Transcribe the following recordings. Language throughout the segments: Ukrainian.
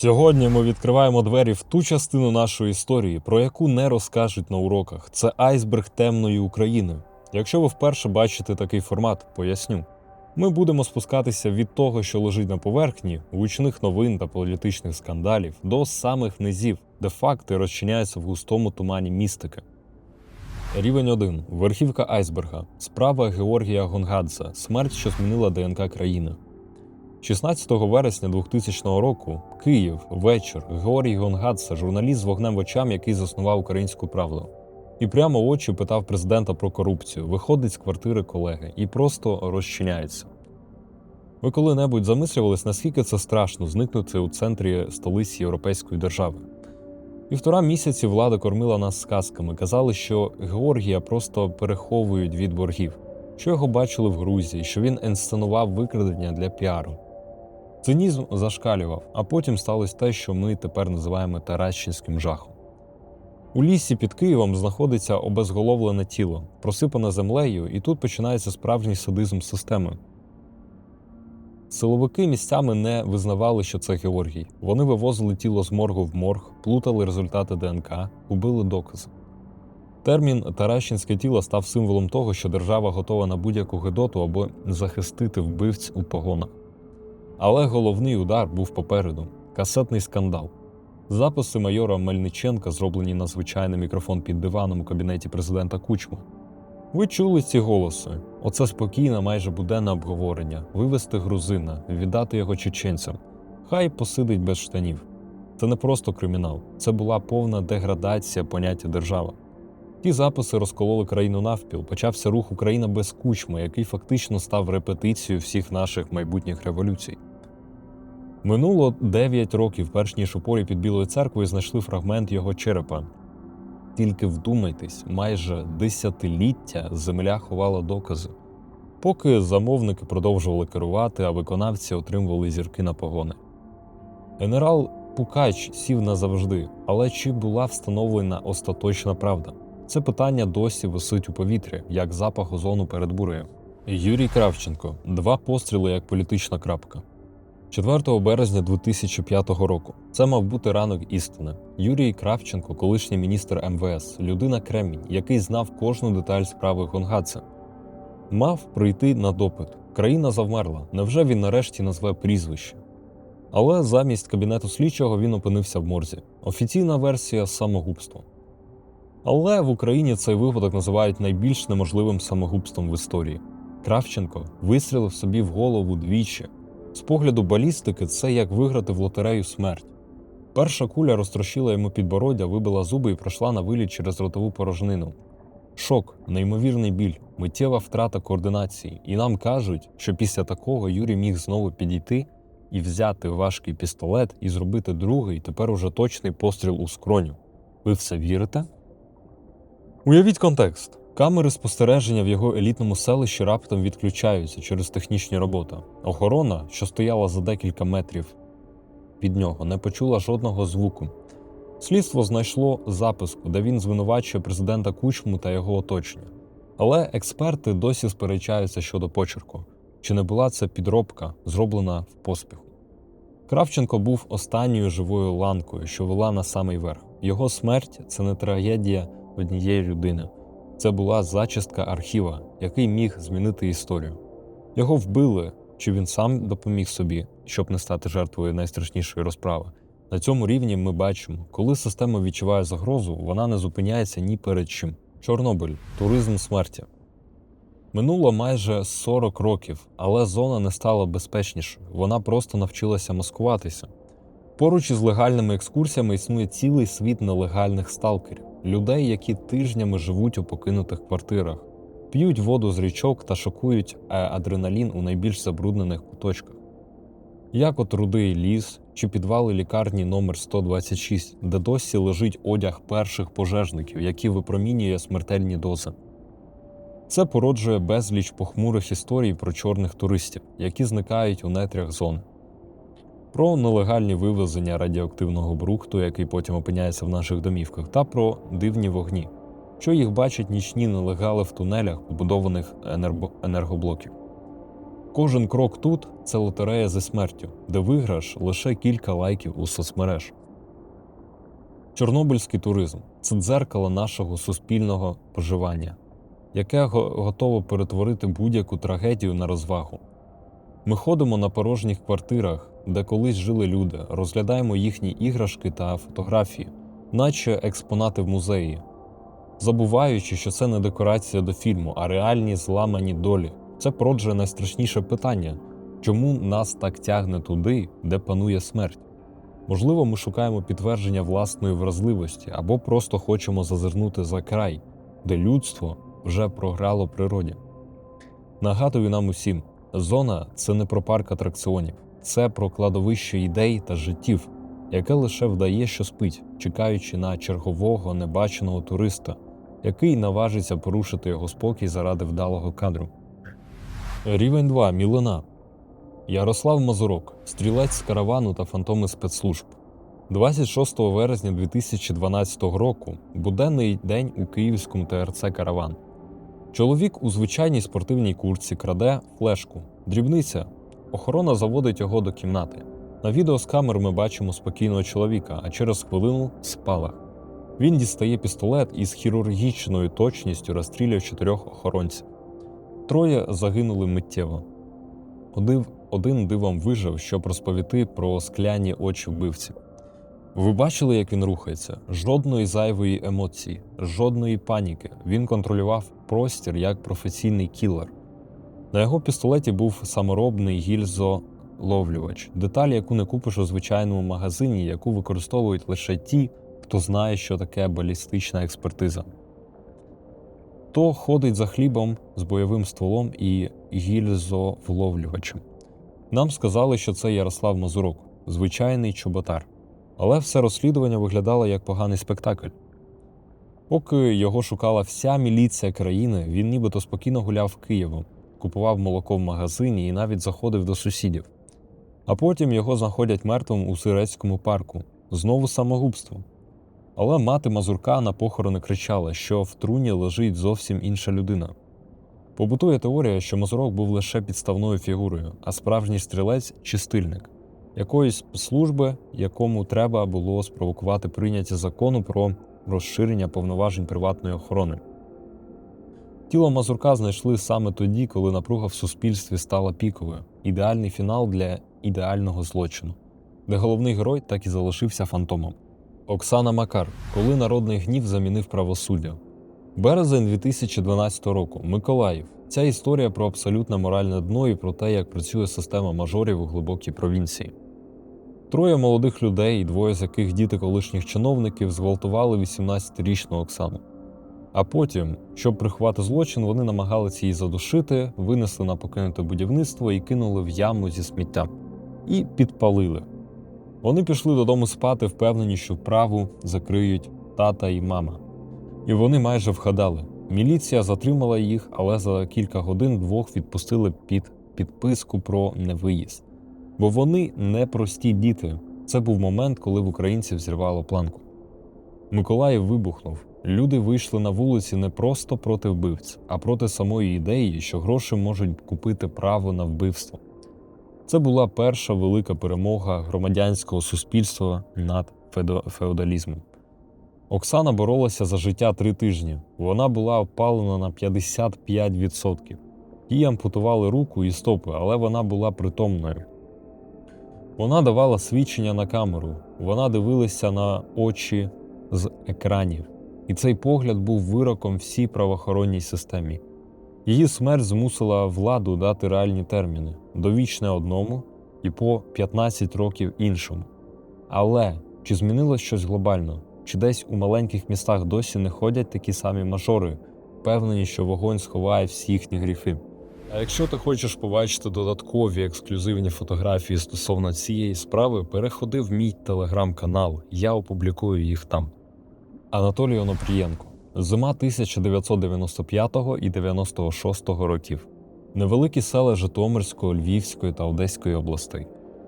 Сьогодні ми відкриваємо двері в ту частину нашої історії, про яку не розкажуть на уроках. Це айсберг темної України. Якщо ви вперше бачите такий формат, поясню. Ми будемо спускатися від того, що лежить на поверхні, гучних новин та політичних скандалів, до самих низів, де факти розчиняються в густому тумані містики. Рівень 1. Верхівка айсберга. Справа Георгія Гонгадзе. Смерть, що змінила ДНК країни. 16 вересня 2000 року Київ, вечір, Георгій Гонгадзе, журналіст з вогнем в очам, який заснував українську правду. І прямо в очі питав президента про корупцію, виходить з квартири колеги і просто розчиняється. Ви коли-небудь замислювались, наскільки це страшно зникнути у центрі столиці європейської держави? Півтора місяці влада кормила нас сказками, казали, що Георгія просто переховують від боргів, що його бачили в Грузії, що він інсценував викрадення для піару. Цинізм зашкалював, а потім сталося те, що ми тепер називаємо Таращинським жахом. У лісі під Києвом знаходиться обезголовлене тіло, просипане землею, і тут починається справжній садизм системи. Силовики місцями не визнавали, що це Георгій. Вони вивозили тіло з моргу в морг, плутали результати ДНК, губили докази. Термін Таращинське тіло став символом того, що держава готова на будь-яку гидоту або захистити вбивць у погонах. Але головний удар був попереду касетний скандал. Записи майора Мельниченка, зроблені на звичайний мікрофон під диваном у кабінеті президента Кучма. Ви чули ці голоси? Оце спокійне, майже буденне обговорення: вивести грузина, віддати його чеченцям. Хай посидить без штанів. Це не просто кримінал, це була повна деградація поняття держава. Ті записи розкололи країну навпіл. Почався рух Україна без кучми, який фактично став репетицією всіх наших майбутніх революцій. Минуло 9 років, перш ніж у полі під Білою церквою знайшли фрагмент його черепа. Тільки вдумайтесь, майже десятиліття земля ховала докази. Поки замовники продовжували керувати, а виконавці отримували зірки на погони. Генерал Пукач сів назавжди, але чи була встановлена остаточна правда? Це питання досі висить у повітрі, як запах озону перед бурею. Юрій Кравченко два постріли як політична крапка. 4 березня 2005 року це мав бути ранок істини. Юрій Кравченко, колишній міністр МВС, людина Кремінь, який знав кожну деталь справи Гонгадзе. Мав прийти на допит. Країна завмерла. Невже він нарешті назве прізвище? Але замість кабінету слідчого він опинився в морзі. Офіційна версія самогубство. Але в Україні цей випадок називають найбільш неможливим самогубством в історії. Кравченко вистрілив собі в голову двічі. З погляду балістики, це як виграти в лотерею смерть. Перша куля розтрощила йому підбороддя, вибила зуби і пройшла на виліт через ротову порожнину. Шок, неймовірний біль, миттєва втрата координації. І нам кажуть, що після такого Юрій міг знову підійти і взяти важкий пістолет і зробити другий, тепер уже точний постріл у скроню. Ви в це вірите? Уявіть контекст. Камери спостереження в його елітному селищі раптом відключаються через технічні роботи. Охорона, що стояла за декілька метрів від нього, не почула жодного звуку. Слідство знайшло записку, де він звинувачує президента Кучму та його оточення. Але експерти досі сперечаються щодо почерку, чи не була це підробка, зроблена в поспіху. Кравченко був останньою живою ланкою, що вела на самий верх. Його смерть це не трагедія однієї людини. Це була зачистка архіва, який міг змінити історію. Його вбили, чи він сам допоміг собі, щоб не стати жертвою найстрашнішої розправи. На цьому рівні ми бачимо, коли система відчуває загрозу, вона не зупиняється ні перед чим. Чорнобиль туризм смерті. Минуло майже 40 років, але зона не стала безпечнішою. Вона просто навчилася маскуватися. Поруч із легальними екскурсіями існує цілий світ нелегальних сталкерів, людей, які тижнями живуть у покинутих квартирах, п'ють воду з річок та шокують е, адреналін у найбільш забруднених куточках. Як от рудий ліс чи підвали лікарні номер 126, де досі лежить одяг перших пожежників, які випромінює смертельні дози. Це породжує безліч похмурих історій про чорних туристів, які зникають у нетрях зон. Про нелегальні вивезення радіоактивного брухту, який потім опиняється в наших домівках, та про дивні вогні, що їх бачать нічні нелегали в тунелях, побудованих енергоблоків. Кожен крок тут це лотерея зі смертю, де виграш лише кілька лайків у соцмереж. Чорнобильський туризм це дзеркало нашого суспільного поживання, яке готово перетворити будь-яку трагедію на розвагу. Ми ходимо на порожніх квартирах, де колись жили люди, розглядаємо їхні іграшки та фотографії, наче експонати в музеї, забуваючи, що це не декорація до фільму, а реальні зламані долі. Це породжує найстрашніше питання чому нас так тягне туди, де панує смерть? Можливо, ми шукаємо підтвердження власної вразливості або просто хочемо зазирнути за край, де людство вже програло природі. Нагадую нам усім, зона це не про парк атракціонів, це про кладовище ідей та життів, яке лише вдає, що спить, чекаючи на чергового небаченого туриста, який наважиться порушити його спокій заради вдалого кадру. Рівень 2. Мілина. Ярослав Мазурок, стрілець з каравану та фантоми спецслужб. 26 вересня 2012 року буденний день у київському ТРЦ Караван. Чоловік у звичайній спортивній куртці краде флешку. Дрібниця. Охорона заводить його до кімнати. На відео з камер ми бачимо спокійного чоловіка, а через хвилину спалах. Він дістає пістолет і з хірургічною точністю розстрілює чотирьох охоронців. Троє загинули миттєво. Один, дивом вижив, щоб розповісти про скляні очі вбивців. Ви бачили, як він рухається? Жодної зайвої емоції, жодної паніки. Він контролював простір як професійний кілер. На його пістолеті був саморобний гільзоловлювач, деталь, яку не купиш у звичайному магазині, яку використовують лише ті, хто знає, що таке балістична експертиза. То ходить за хлібом з бойовим стволом і гільзовловлювачем. Нам сказали, що це Ярослав Мазурок, звичайний чоботар. Але все розслідування виглядало як поганий спектакль. Поки його шукала вся міліція країни, він нібито спокійно гуляв Києвом, купував молоко в магазині і навіть заходив до сусідів. А потім його знаходять мертвим у Сирецькому парку, знову самогубство. Але мати Мазурка на похорони кричала, що в труні лежить зовсім інша людина. Побутує теорія, що Мазурок був лише підставною фігурою, а справжній стрілець чистильник якоїсь служби, якому треба було спровокувати прийняття закону про розширення повноважень приватної охорони. Тіло Мазурка знайшли саме тоді, коли напруга в суспільстві стала піковою ідеальний фінал для ідеального злочину, де головний герой так і залишився фантомом. Оксана Макар, коли народний гнів замінив правосуддя. Березень 2012 року. Миколаїв. Ця історія про абсолютне моральне дно і про те, як працює система мажорів у глибокій провінції. Троє молодих людей, двоє з яких діти колишніх чиновників, зґвалтували 18-річну Оксану. А потім, щоб приховати злочин, вони намагалися її задушити, винесли на покинуте будівництво і кинули в яму зі сміттям. І підпалили. Вони пішли додому спати, впевнені, що вправу закриють тата і мама. І вони майже вгадали. Міліція затримала їх, але за кілька годин двох відпустили під підписку про невиїзд. Бо вони не прості діти. Це був момент, коли в українців зірвало планку. Миколаїв вибухнув. Люди вийшли на вулиці не просто проти вбивць, а проти самої ідеї, що гроші можуть купити право на вбивство. Це була перша велика перемога громадянського суспільства над феодалізмом. Оксана боролася за життя три тижні. Вона була опалена на 55%. Їй ампутували руку і стопи, але вона була притомною. Вона давала свідчення на камеру, вона дивилася на очі з екранів, і цей погляд був вироком всій правоохоронній системі. Її смерть змусила владу дати реальні терміни довічне одному і по 15 років іншому. Але чи змінилось щось глобально? Чи десь у маленьких містах досі не ходять такі самі мажори, впевнені, що вогонь сховає всі їхні гріхи? А якщо ти хочеш побачити додаткові ексклюзивні фотографії стосовно цієї справи, переходи в мій телеграм-канал, я опублікую їх там. Анатолій Онопрієнко. Зима 1995 і 96 років. Невеликі села Житомирської, Львівської та Одеської областей.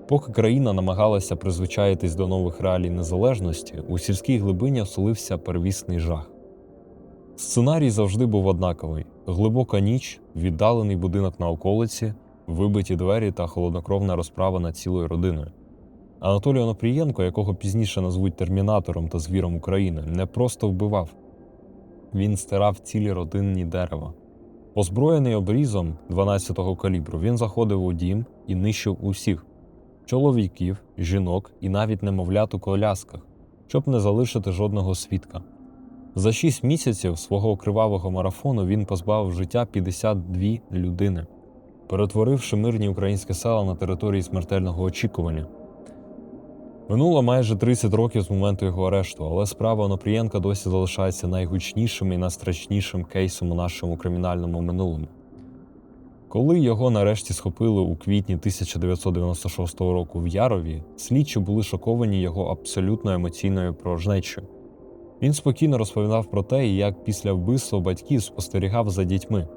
Поки країна намагалася призвичаїтись до нових реалій незалежності, у сільській глибині оселився первісний жах. Сценарій завжди був однаковий: глибока ніч, віддалений будинок на околиці, вибиті двері та холоднокровна розправа над цілою родиною. Анатолій Онопрієнко, якого пізніше назвуть термінатором та звіром України, не просто вбивав, він стирав цілі родинні дерева. Озброєний обрізом 12-го калібру, він заходив у дім і нищив усіх чоловіків, жінок і навіть немовлят у колясках, щоб не залишити жодного свідка. За шість місяців свого кривавого марафону він позбавив життя 52 людини, перетворивши мирні українські села на території смертельного очікування. Минуло майже 30 років з моменту його арешту, але справа Онопрієнка досі залишається найгучнішим і найстрашнішим кейсом у нашому кримінальному минулому. Коли його нарешті схопили у квітні 1996 року в Ярові, слідчі були шоковані його абсолютно емоційною порожнечою. Він спокійно розповідав про те, як після вбивства батьків спостерігав за дітьми,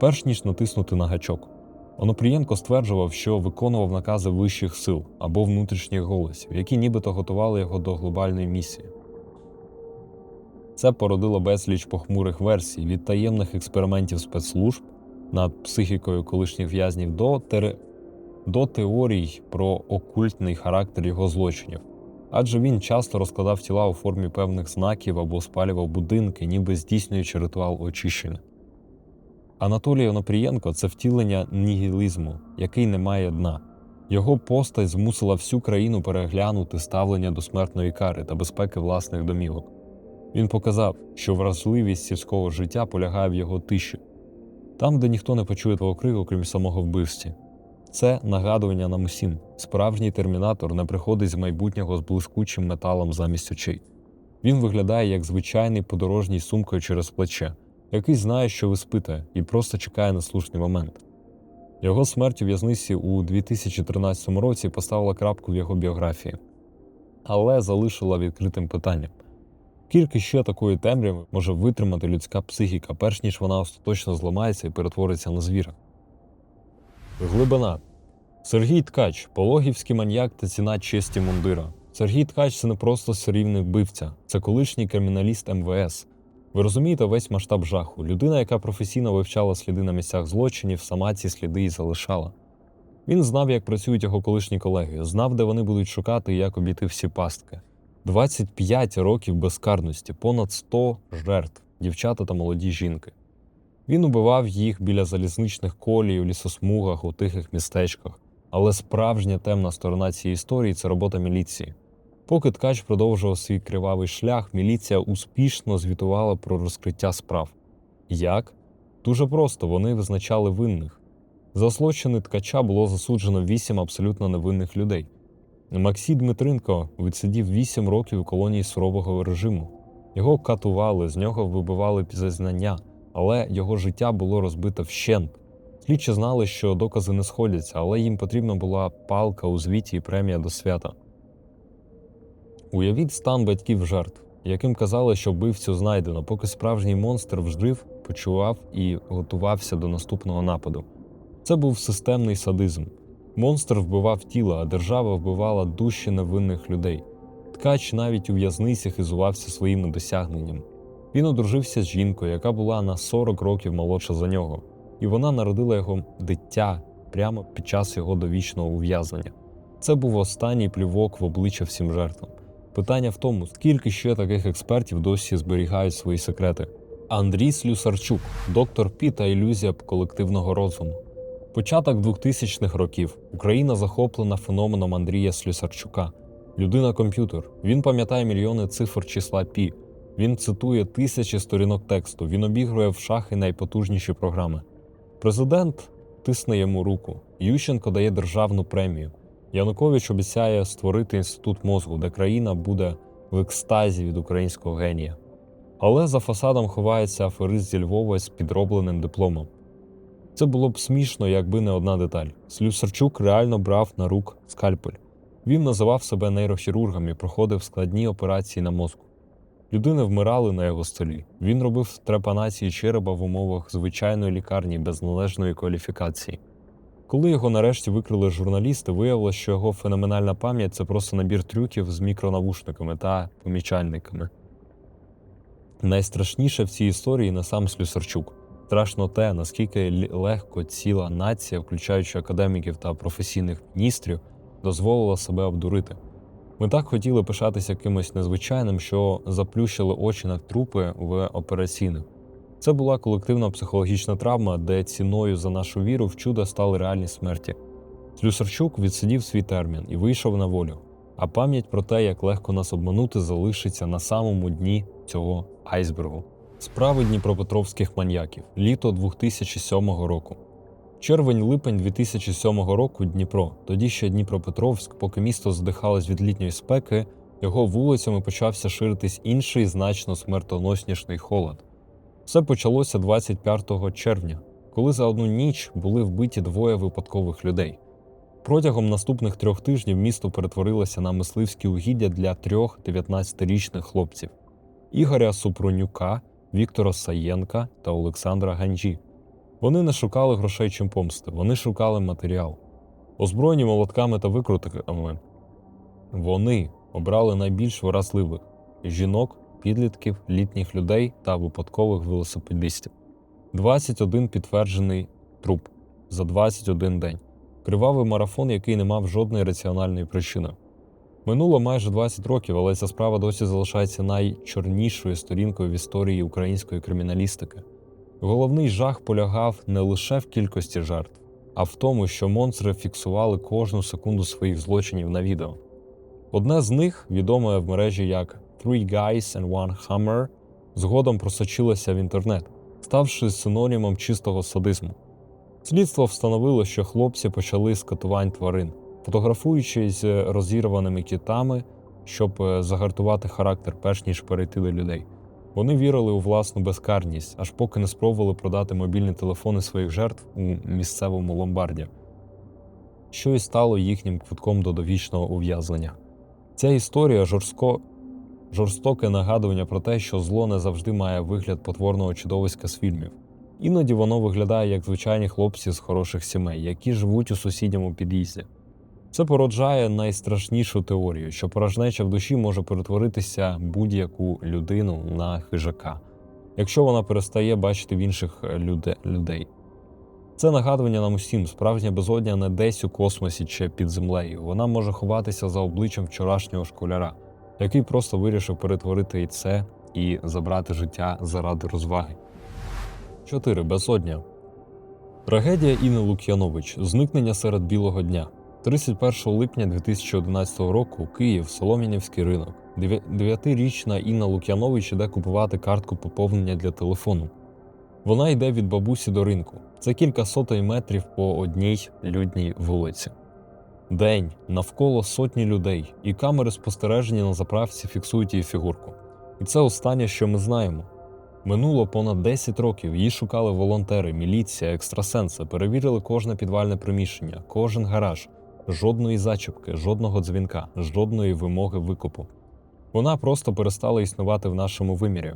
перш ніж натиснути на гачок. Онопрієнко стверджував, що виконував накази вищих сил або внутрішніх голосів, які нібито готували його до глобальної місії. Це породило безліч похмурих версій від таємних експериментів спецслужб над психікою колишніх в'язнів до, тере... до теорій про окультний характер його злочинів. Адже він часто розкладав тіла у формі певних знаків або спалював будинки, ніби здійснюючи ритуал очищення. Анатолій Онопрієнко це втілення нігілізму, який не має дна. Його постать змусила всю країну переглянути ставлення до смертної кари та безпеки власних домівок. Він показав, що вразливість сільського життя полягає в його тиші, там, де ніхто не почує твого крику, крім самого вбивці. Це нагадування нам усім. Справжній термінатор не приходить з майбутнього з блискучим металом замість очей. Він виглядає як звичайний подорожній сумкою через плече, який знає, що ви спите, і просто чекає на слушний момент. Його смерть у в'язниці у 2013 році поставила крапку в його біографії, але залишила відкритим питанням. Скільки ще такої темряви може витримати людська психіка, перш ніж вона остаточно зламається і перетвориться на звіра? Глибина Сергій Ткач, пологівський маньяк та ціна честі мундира. Сергій Ткач це не просто серійний вбивця, це колишній криміналіст МВС. Ви розумієте весь масштаб жаху. Людина, яка професійно вивчала сліди на місцях злочинів, сама ці сліди і залишала. Він знав, як працюють його колишні колеги, знав, де вони будуть шукати і як обійти всі пастки. 25 років безкарності, понад 100 жертв, дівчата та молоді жінки. Він убивав їх біля залізничних колій, у лісосмугах, у тихих містечках. Але справжня темна сторона цієї історії це робота міліції. Поки ткач продовжував свій кривавий шлях, міліція успішно звітувала про розкриття справ. Як? Дуже просто вони визначали винних. За злочини ткача було засуджено вісім абсолютно невинних людей. Максій Дмитренко відсидів 8 років у колонії сурового режиму. Його катували, з нього вибивали зізнання, але його життя було розбите вщент. Слідчі знали, що докази не сходяться, але їм потрібна була палка у звіті і премія до свята. Уявіть стан батьків жертв, яким казали, що вбивцю знайдено, поки справжній монстр вжив, почував і готувався до наступного нападу. Це був системний садизм. Монстр вбивав тіло, а держава вбивала душі невинних людей. Ткач навіть у в'язниці хизувався своїми досягненнями. Він одружився з жінкою, яка була на 40 років молодша за нього, і вона народила його дитя прямо під час його довічного ув'язнення. Це був останній плювок в обличчя всім жертвам. Питання в тому, скільки ще таких експертів досі зберігають свої секрети. Андрій Слюсарчук, доктор Пі та ілюзія колективного розуму. Початок 2000-х років Україна захоплена феноменом Андрія Слюсарчука. Людина-комп'ютер. Він пам'ятає мільйони цифр числа Пі. Він цитує тисячі сторінок тексту. Він обігрує в шахи найпотужніші програми. Президент тисне йому руку. Ющенко дає державну премію. Янукович обіцяє створити інститут мозку, де країна буде в екстазі від українського генія. Але за фасадом ховається аферист зі Львова з підробленим дипломом. Це було б смішно, якби не одна деталь. Слюсарчук реально брав на рук скальпель. Він називав себе нейрохірургом і проходив складні операції на мозку. Людини вмирали на його столі. Він робив трепанації череба в умовах звичайної лікарні без належної кваліфікації. Коли його нарешті викрили журналісти, виявилося, що його феноменальна пам'ять це просто набір трюків з мікронавушниками та помічальниками. Найстрашніше в цій історії не сам Слюсарчук. Страшно те, наскільки легко ціла нація, включаючи академіків та професійних міністрів, дозволила себе обдурити. Ми так хотіли пишатися кимось незвичайним, що заплющили очі на трупи в операційних. Це була колективна психологічна травма, де ціною за нашу віру в чудо стали реальні смерті. Слюсарчук відсидів свій термін і вийшов на волю. А пам'ять про те, як легко нас обманути, залишиться на самому дні цього айсбергу. Справи дніпропетровських маньяків. Літо 2007 року. Червень-липень 2007 року Дніпро. Тоді ще Дніпропетровськ, поки місто здихалось від літньої спеки, його вулицями почався ширитись інший значно смертоносніший холод. Все почалося 25 червня, коли за одну ніч були вбиті двоє випадкових людей. Протягом наступних трьох тижнів місто перетворилося на мисливські угіддя для трьох 19-річних хлопців: Ігоря Супрунюка, Віктора Саєнка та Олександра Ганджі. Вони не шукали грошей чим помсти, вони шукали матеріал. Озброєні молотками та викрутиками. Вони обрали найбільш вразливих жінок, підлітків, літніх людей та випадкових велосипедистів. 21 підтверджений труп за 21 день. Кривавий марафон, який не мав жодної раціональної причини. Минуло майже 20 років, але ця справа досі залишається найчорнішою сторінкою в історії української криміналістики. Головний жах полягав не лише в кількості жертв, а в тому, що монстри фіксували кожну секунду своїх злочинів на відео. Одне з них, відоме в мережі як Three Guys and One Hammer, згодом просочилося в інтернет, ставши синонімом чистого садизму. Слідство встановило, що хлопці почали з катувань тварин, фотографуючись розірваними кітами, щоб е, загартувати характер, перш ніж перейти до людей. Вони вірили у власну безкарність, аж поки не спробували продати мобільні телефони своїх жертв у місцевому ломбарді, що і стало їхнім квитком до довічного ув'язнення. Ця історія жорстко, жорстоке нагадування про те, що зло не завжди має вигляд потворного чудовиська з фільмів. Іноді воно виглядає як звичайні хлопці з хороших сімей, які живуть у сусідньому під'їзді. Це породжає найстрашнішу теорію, що порожнеча в душі може перетворитися будь-яку людину на хижака, якщо вона перестає бачити в інших е, люде- людей. Це нагадування нам усім, справжня безодня не десь у космосі чи під землею. Вона може ховатися за обличчям вчорашнього школяра, який просто вирішив перетворити і це і забрати життя заради розваги. 4. Безодня. Трагедія Інни Лук'янович. Зникнення серед білого дня. 31 липня 2011 року Київ, Солом'янівський ринок. Дев'ятирічна Інна Лук'янович іде купувати картку поповнення для телефону. Вона йде від бабусі до ринку. Це кілька сотень метрів по одній людній вулиці. День навколо сотні людей, і камери спостереження на заправці фіксують її фігурку. І це останнє, що ми знаємо. Минуло понад 10 років. Її шукали волонтери, міліція, екстрасенси, перевірили кожне підвальне приміщення, кожен гараж, жодної зачіпки, жодного дзвінка, жодної вимоги викупу. Вона просто перестала існувати в нашому вимірі.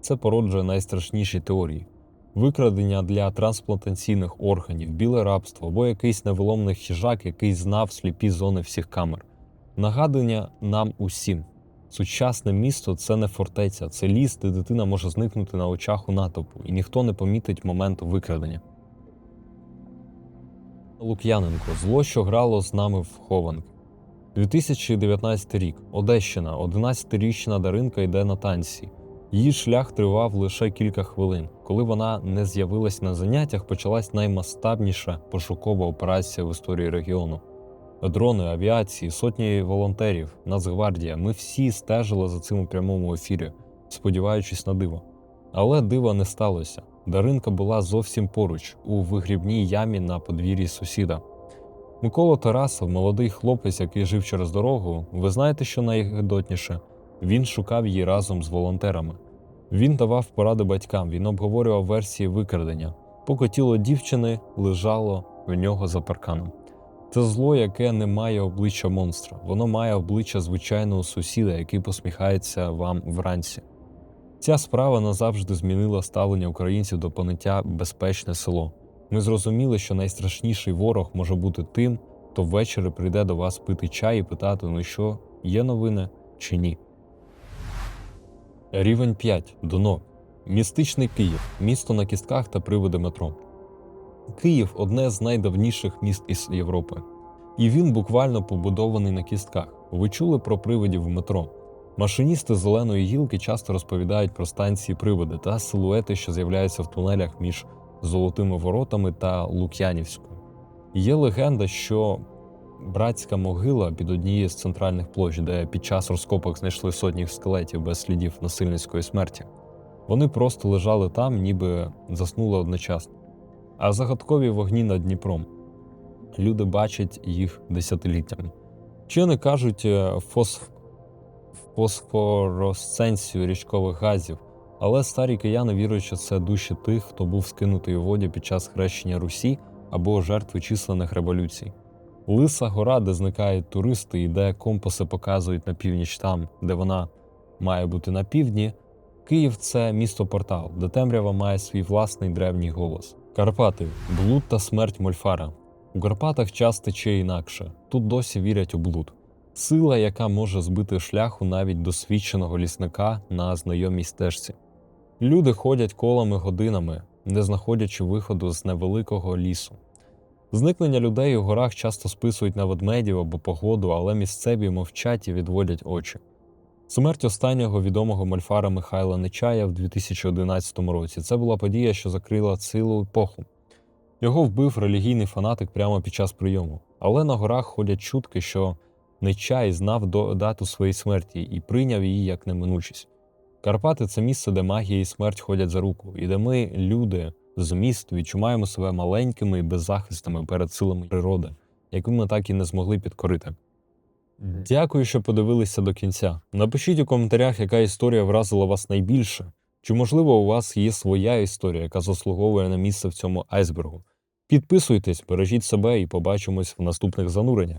Це породжує найстрашніші теорії: викрадення для трансплантаційних органів, біле рабство або якийсь невиломний хижак, який знав сліпі зони всіх камер. Нагадування нам усім. Сучасне місто це не фортеця, це ліс, де дитина може зникнути на очах у натовпу, і ніхто не помітить моменту викрадення. Лук'яненко зло, що грало з нами в хованки. 2019 рік. Одещина, 11-річна Даринка йде на танці. Її шлях тривав лише кілька хвилин. Коли вона не з'явилась на заняттях, почалась наймасштабніша пошукова операція в історії регіону. Дрони, авіації, сотні волонтерів, Нацгвардія. Ми всі стежили за цим у прямому ефірі, сподіваючись на диво. Але дива не сталося. Даринка була зовсім поруч, у вигрібній ямі на подвір'ї сусіда. Микола Тарасов, молодий хлопець, який жив через дорогу, ви знаєте, що найгидотніше? Він шукав її разом з волонтерами. Він давав поради батькам, він обговорював версії викрадення, поки тіло дівчини лежало в нього за парканом. Це зло, яке не має обличчя монстра, воно має обличчя звичайного сусіда, який посміхається вам вранці. Ця справа назавжди змінила ставлення українців до поняття безпечне село. Ми зрозуміли, що найстрашніший ворог може бути тим, хто ввечері прийде до вас пити чай і питати, ну що, є новини чи ні. Рівень 5. Дно. Містичний Київ місто на кістках та приводи метро. Київ одне з найдавніших міст із Європи. І він буквально побудований на кістках. Ви чули про привидів в метро? Машиністи зеленої гілки часто розповідають про станції приводи та силуети, що з'являються в тунелях між Золотими воротами та Лук'янівською. Є легенда, що братська могила під однією з центральних площ, де під час розкопок знайшли сотні скелетів без слідів насильницької смерті. Вони просто лежали там, ніби заснули одночасно. А загадкові вогні над Дніпром. Люди бачать їх десятиліттями. Вчені кажуть е, фос... фосфоросценцію річкових газів, але старі кияни вірують, що це душі тих, хто був скинутий у воді під час хрещення Русі або жертви численних революцій. Лиса гора, де зникають туристи, і де компаси показують на північ там, де вона має бути на півдні. Київ це місто портал, де темрява має свій власний древній голос. Карпати блуд та смерть Мольфара. У Карпатах час тече інакше. Тут досі вірять у блуд. Сила, яка може збити шляху навіть досвідченого лісника на знайомій стежці. Люди ходять колами годинами, не знаходячи виходу з невеликого лісу. Зникнення людей у горах часто списують на ведмедів або погоду, але місцеві мовчать і відводять очі. Смерть останнього відомого мольфара Михайла Нечая в 2011 році це була подія, що закрила цілу епоху. Його вбив релігійний фанатик прямо під час прийому. Але на горах ходять чутки, що Нечай знав дату своєї смерті і прийняв її як неминучість. Карпати це місце, де магія і смерть ходять за руку, і де ми, люди з міст, відчуваємо себе маленькими і беззахисними перед силами природи, яку ми так і не змогли підкорити. Дякую, що подивилися до кінця. Напишіть у коментарях, яка історія вразила вас найбільше. Чи, можливо, у вас є своя історія, яка заслуговує на місце в цьому айсбергу. Підписуйтесь, бережіть себе і побачимось в наступних зануреннях.